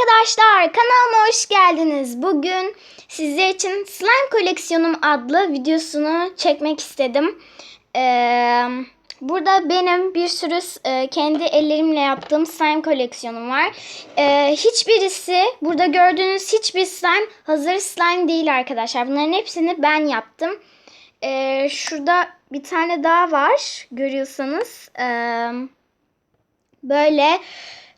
arkadaşlar kanalıma hoş geldiniz. Bugün sizler için Slime Koleksiyonum adlı videosunu çekmek istedim. Ee, burada benim bir sürü e, kendi ellerimle yaptığım slime koleksiyonum var. Ee, hiçbirisi burada gördüğünüz hiçbir slime hazır slime değil arkadaşlar. Bunların hepsini ben yaptım. Ee, şurada bir tane daha var görüyorsanız. Ee, böyle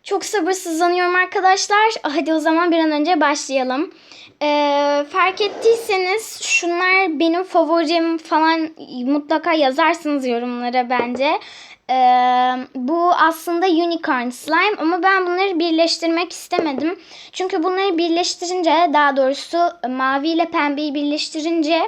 çok sabırsızlanıyorum arkadaşlar. Hadi o zaman bir an önce başlayalım. Ee, fark ettiyseniz şunlar benim favorim falan mutlaka yazarsınız yorumlara bence. Ee, bu aslında unicorn slime ama ben bunları birleştirmek istemedim. Çünkü bunları birleştirince daha doğrusu mavi ile pembeyi birleştirince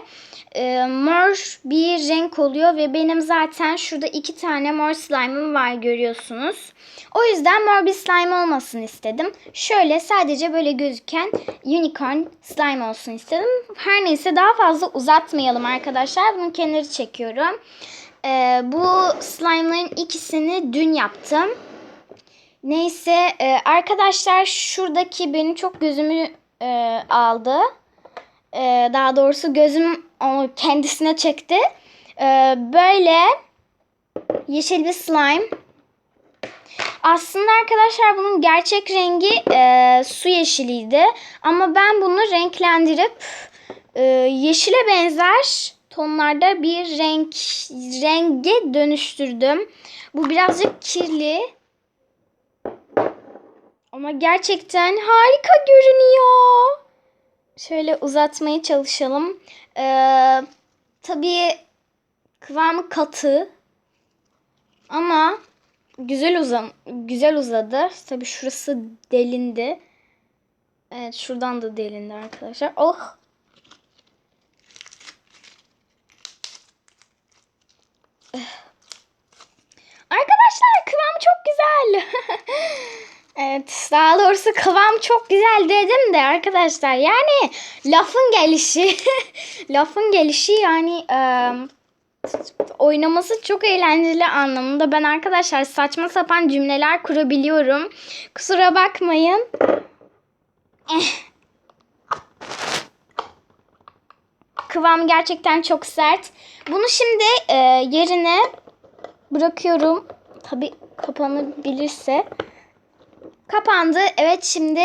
e, mor bir renk oluyor ve benim zaten şurada iki tane mor slime'ım var görüyorsunuz. O yüzden mor bir slime olmasın istedim. Şöyle sadece böyle gözüken unicorn slime olsun istedim. Her neyse daha fazla uzatmayalım arkadaşlar. Bunun kenarı çekiyorum. Ee, bu slime'ların ikisini dün yaptım. Neyse e, arkadaşlar şuradaki benim çok gözümü e, aldı. E, daha doğrusu gözüm onu kendisine çekti. E, böyle yeşil bir slime. Aslında arkadaşlar bunun gerçek rengi e, su yeşiliydi. Ama ben bunu renklendirip e, yeşile benzer tonlarda bir renk renge dönüştürdüm. Bu birazcık kirli. Ama gerçekten harika görünüyor. Şöyle uzatmaya çalışalım. Ee, tabii kıvamı katı. Ama güzel uzam güzel uzadı. Tabii şurası delindi. Evet şuradan da delindi arkadaşlar. Oh. Arkadaşlar kıvam çok güzel. evet daha doğrusu kıvam çok güzel dedim de arkadaşlar. Yani lafın gelişi lafın gelişi yani e, oynaması çok eğlenceli anlamında. Ben arkadaşlar saçma sapan cümleler kurabiliyorum. Kusura bakmayın. Eh. Kıvam gerçekten çok sert. Bunu şimdi e, yerine bırakıyorum. Tabi kapanabilirse. Kapandı. Evet şimdi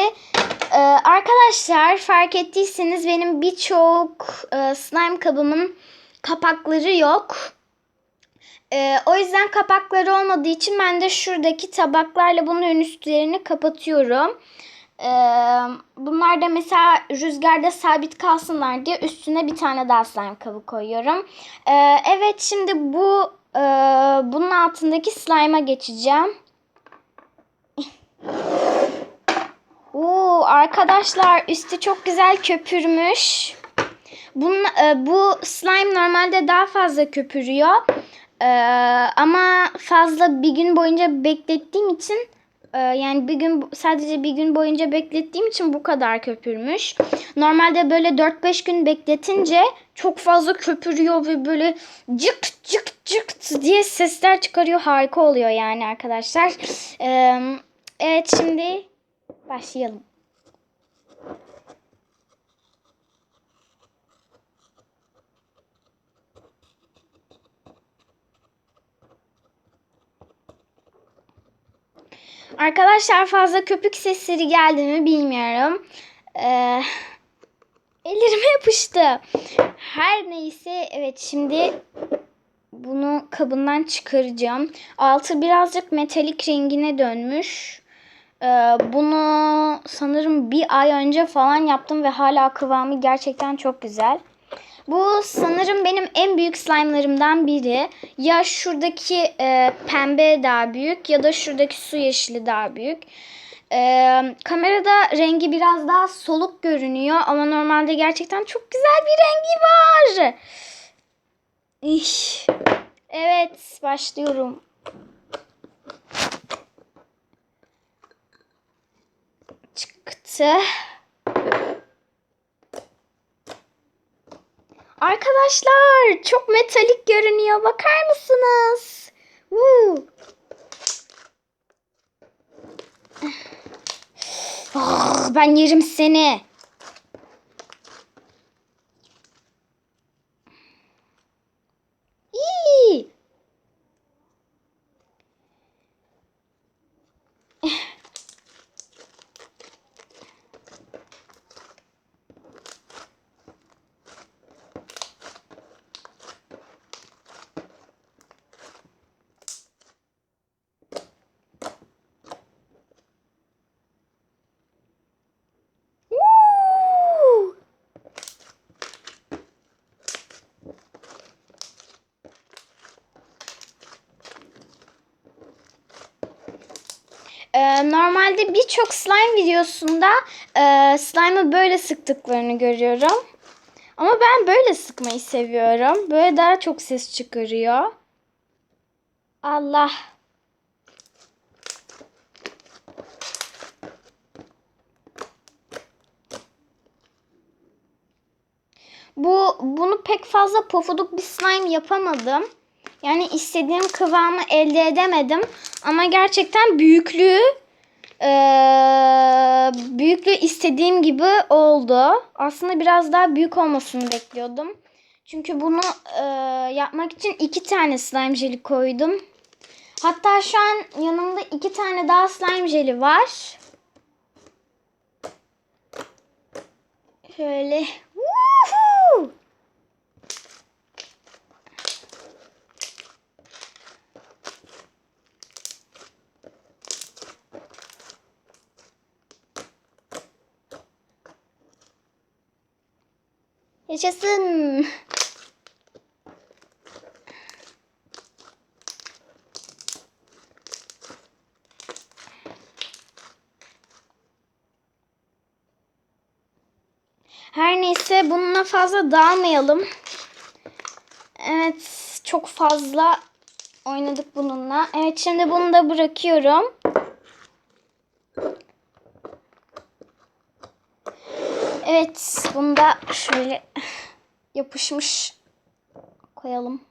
e, arkadaşlar fark ettiyseniz benim birçok e, slime kabımın kapakları yok. E, o yüzden kapakları olmadığı için ben de şuradaki tabaklarla bunun üstlerini kapatıyorum. E, bunlar da mesela rüzgarda sabit kalsınlar diye üstüne bir tane daha slime kabı koyuyorum. E, evet şimdi bu e, bunun altındaki slime'a geçeceğim. Oo, arkadaşlar üstü çok güzel köpürmüş. Bunun, e, bu slime normalde daha fazla köpürüyor. E, ama fazla bir gün boyunca beklettiğim için e, yani bir gün sadece bir gün boyunca beklettiğim için bu kadar köpürmüş. Normalde böyle 4-5 gün bekletince çok fazla köpürüyor ve böyle cık cık cık diye sesler çıkarıyor. Harika oluyor yani arkadaşlar. E, evet şimdi başlayalım. Arkadaşlar fazla köpük sesleri geldi mi bilmiyorum. Ee, ellerime yapıştı. Her neyse evet şimdi bunu kabından çıkaracağım. Altı birazcık metalik rengine dönmüş. Ee, bunu sanırım bir ay önce falan yaptım ve hala kıvamı gerçekten çok güzel. Bu sanırım benim en büyük slime'larımdan biri. Ya şuradaki e, pembe daha büyük ya da şuradaki su yeşili daha büyük. E, kamerada rengi biraz daha soluk görünüyor ama normalde gerçekten çok güzel bir rengi var. İh. Evet başlıyorum. Çıktı. Arkadaşlar çok metalik görünüyor. Bakar mısınız? Woo. Kız ben yerim seni. İyi. Woo! Ee, normalde birçok slime videosunda e, slime'ı böyle sıktıklarını görüyorum. Ama ben böyle sıkmayı seviyorum. Böyle daha çok ses çıkarıyor. Allah. Bu bunu pek fazla pofuduk bir slime yapamadım. Yani istediğim kıvamı elde edemedim. Ama gerçekten büyüklüğü eee, büyüklüğü istediğim gibi oldu. Aslında biraz daha büyük olmasını bekliyordum. Çünkü bunu eee, yapmak için iki tane slime jeli koydum. Hatta şu an yanımda iki tane daha slime jeli var. Şöyle. Yaşasın. Her neyse bununla fazla dağılmayalım. Evet çok fazla oynadık bununla. Evet şimdi bunu da bırakıyorum. Evet bunu da şöyle yapışmış koyalım.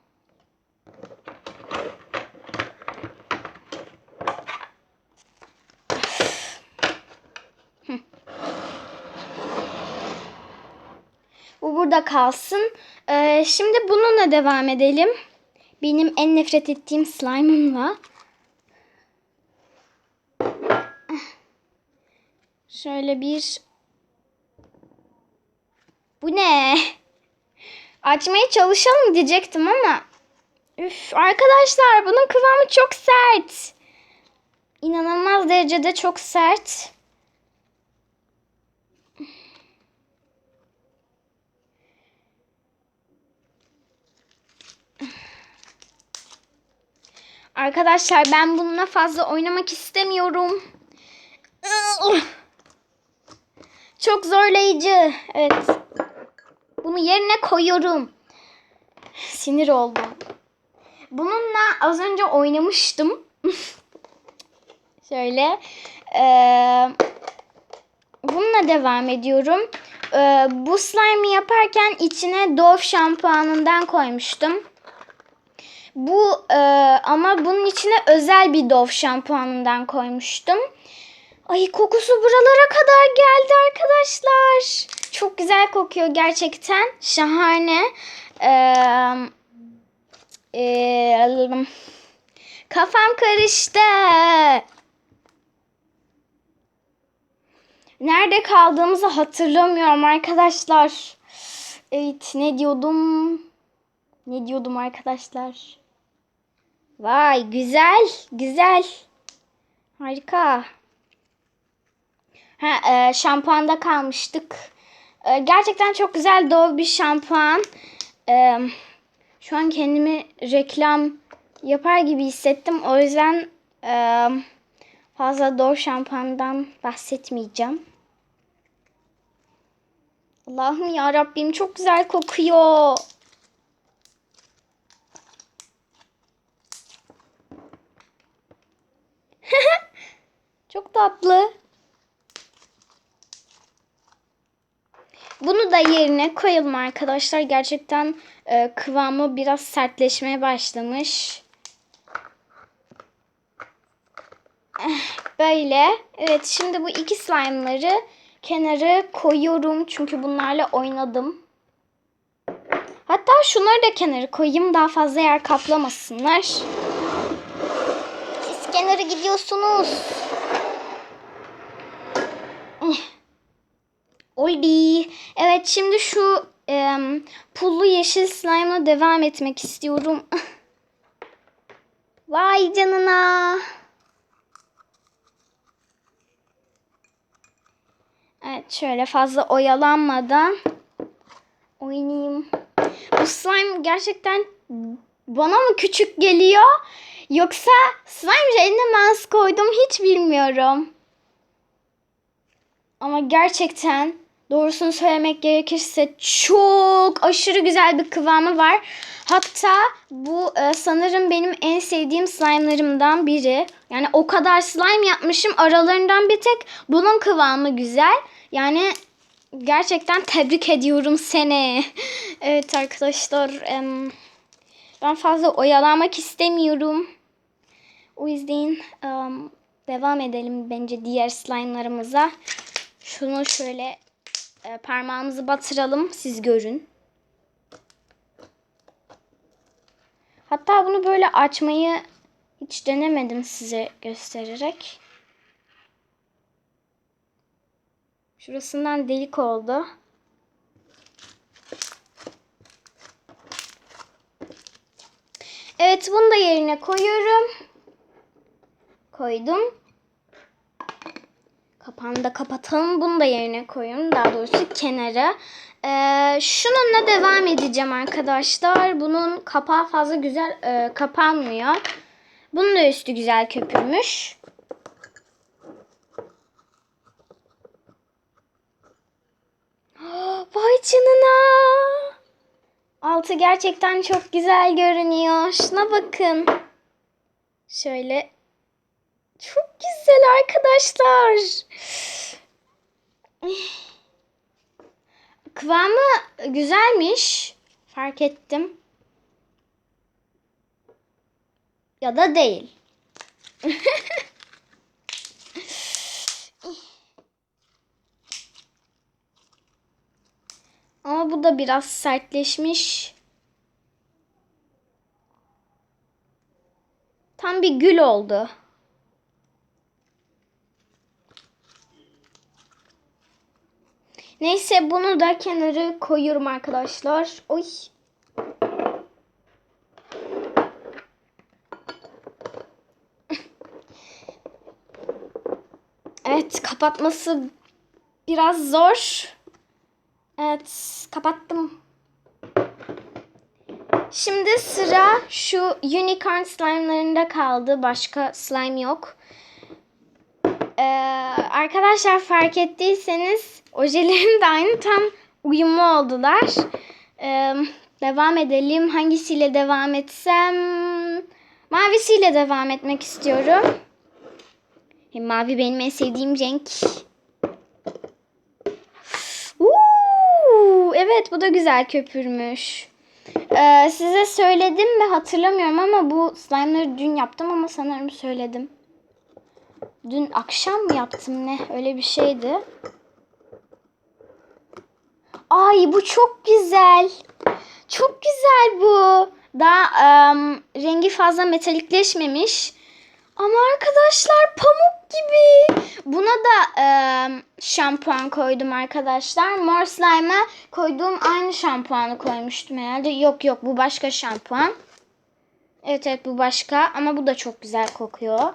Bu burada kalsın. Ee, şimdi bununla devam edelim. Benim en nefret ettiğim slime'ımla. Şöyle bir bu ne? Açmaya çalışalım diyecektim ama. Üf arkadaşlar bunun kıvamı çok sert. İnanılmaz derecede çok sert. Arkadaşlar ben bununla fazla oynamak istemiyorum. Çok zorlayıcı. Evet. Bunu yerine koyuyorum. Sinir oldum. Bununla az önce oynamıştım. Şöyle. Eee bununla devam ediyorum. Eee, bu slime'ı yaparken içine Dove şampuanından koymuştum. Bu eee, ama bunun içine özel bir Dove şampuanından koymuştum. Ay kokusu buralara kadar geldi arkadaşlar. Çok güzel kokuyor gerçekten. Şahane. Ee, e, kafam karıştı. Nerede kaldığımızı hatırlamıyorum arkadaşlar. Evet ne diyordum? Ne diyordum arkadaşlar? Vay güzel güzel. Harika. Ha, e, şampuanda kalmıştık. E, gerçekten çok güzel Dove bir şampuan. E, şu an kendimi reklam yapar gibi hissettim. O yüzden e, fazla Dove şampuandan bahsetmeyeceğim. Allah'ım ya Rabbim çok güzel kokuyor. çok tatlı. Bunu da yerine koyalım arkadaşlar. Gerçekten e, kıvamı biraz sertleşmeye başlamış. Eh, Böyle. Evet şimdi bu iki slime'ları kenarı koyuyorum çünkü bunlarla oynadım. Hatta şunları da kenarı koyayım daha fazla yer kaplamasınlar. Siz kenarı gidiyorsunuz. Oldi. Evet şimdi şu em, pullu yeşil slime'la devam etmek istiyorum. Vay canına. Evet şöyle fazla oyalanmadan oynayayım. Bu slime gerçekten bana mı küçük geliyor? Yoksa slime jeline mouse koydum hiç bilmiyorum. Ama gerçekten doğrusunu söylemek gerekirse çok aşırı güzel bir kıvamı var. Hatta bu e, sanırım benim en sevdiğim slime'larımdan biri. Yani o kadar slime yapmışım aralarından bir tek bunun kıvamı güzel. Yani gerçekten tebrik ediyorum seni. evet arkadaşlar em, ben fazla oyalanmak istemiyorum. O yüzden em, devam edelim bence diğer slime'larımıza. Şunu şöyle e, parmağımızı batıralım siz görün. Hatta bunu böyle açmayı hiç denemedim size göstererek. Şurasından delik oldu. Evet bunu da yerine koyuyorum. Koydum. Kapağını da kapatalım. Bunu da yerine koyuyorum. Daha doğrusu kenara. Ee, şununla devam edeceğim arkadaşlar. Bunun kapağı fazla güzel e, kapanmıyor. Bunun da üstü güzel köpürmüş. Vay canına. Altı gerçekten çok güzel görünüyor. Şuna bakın. Şöyle. Çok güzel arkadaşlar. Kıvamı güzelmiş. Fark ettim. Ya da değil. Ama bu da biraz sertleşmiş. Tam bir gül oldu. Neyse bunu da kenarı koyuyorum arkadaşlar. Oy. Evet kapatması biraz zor. Evet kapattım. Şimdi sıra şu unicorn slime'larında kaldı. Başka slime yok. Ee, arkadaşlar fark ettiyseniz ojelerim de aynı tam uyumlu oldular. Ee, devam edelim. Hangisiyle devam etsem? Mavisiyle devam etmek istiyorum. Hem mavi benim en sevdiğim renk. Uuu, evet bu da güzel köpürmüş. Ee, size söyledim mi hatırlamıyorum ama bu slime'ları dün yaptım ama sanırım söyledim. Dün akşam mı yaptım ne? Öyle bir şeydi. Ay bu çok güzel. Çok güzel bu. Daha um, rengi fazla metalikleşmemiş. Ama arkadaşlar pamuk gibi. Buna da um, şampuan koydum arkadaşlar. Mor slime'a koyduğum aynı şampuanı koymuştum herhalde. Yok yok bu başka şampuan. Evet evet bu başka ama bu da çok güzel kokuyor.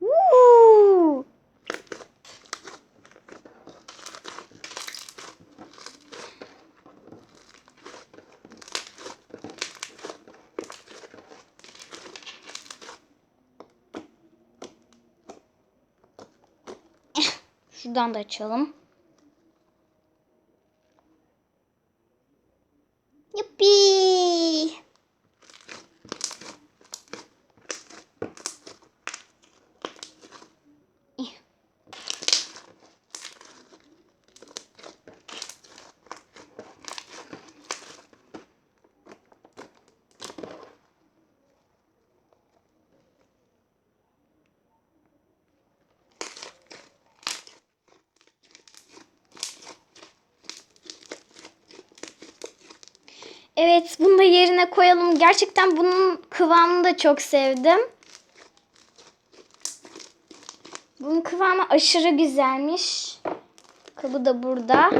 Woo! Şuradan da açalım. Yuppi. Evet bunu da yerine koyalım. Gerçekten bunun kıvamını da çok sevdim. Bunun kıvamı aşırı güzelmiş. Kabı da burada.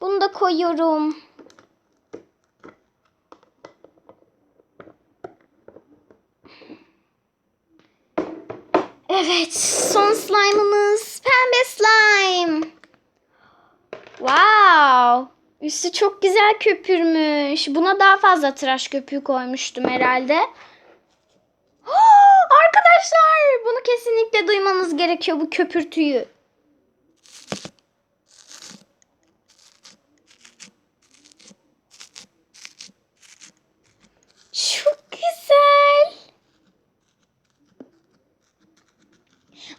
Bunu da koyuyorum. Evet, son slime'ımız pembe slime. Wow! Üstü çok güzel köpürmüş. Buna daha fazla tıraş köpüğü koymuştum herhalde. Arkadaşlar, bunu kesinlikle duymanız gerekiyor bu köpürtüyü. Çok güzel.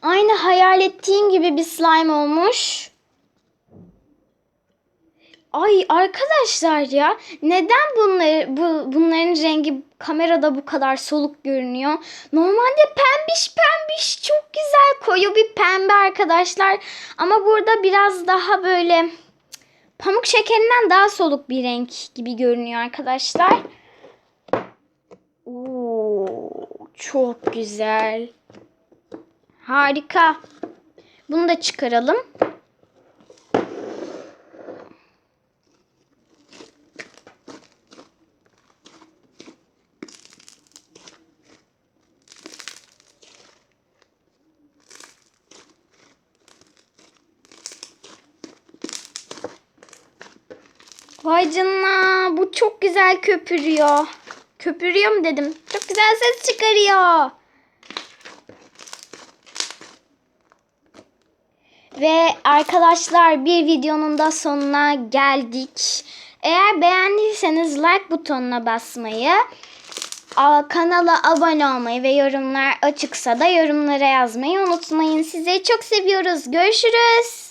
Aynı hayal ettiğim gibi bir slime olmuş. Ay arkadaşlar ya neden bunları bu bunların rengi kamerada bu kadar soluk görünüyor? Normalde pembiş pembiş çok güzel koyu bir pembe arkadaşlar. Ama burada biraz daha böyle pamuk şekerinden daha soluk bir renk gibi görünüyor arkadaşlar. Oo, çok güzel. Harika. Bunu da çıkaralım. Vay canına bu çok güzel köpürüyor. Köpürüyor mu dedim. Çok güzel ses çıkarıyor. Ve arkadaşlar bir videonun da sonuna geldik. Eğer beğendiyseniz like butonuna basmayı, kanala abone olmayı ve yorumlar açıksa da yorumlara yazmayı unutmayın. Sizi çok seviyoruz. Görüşürüz.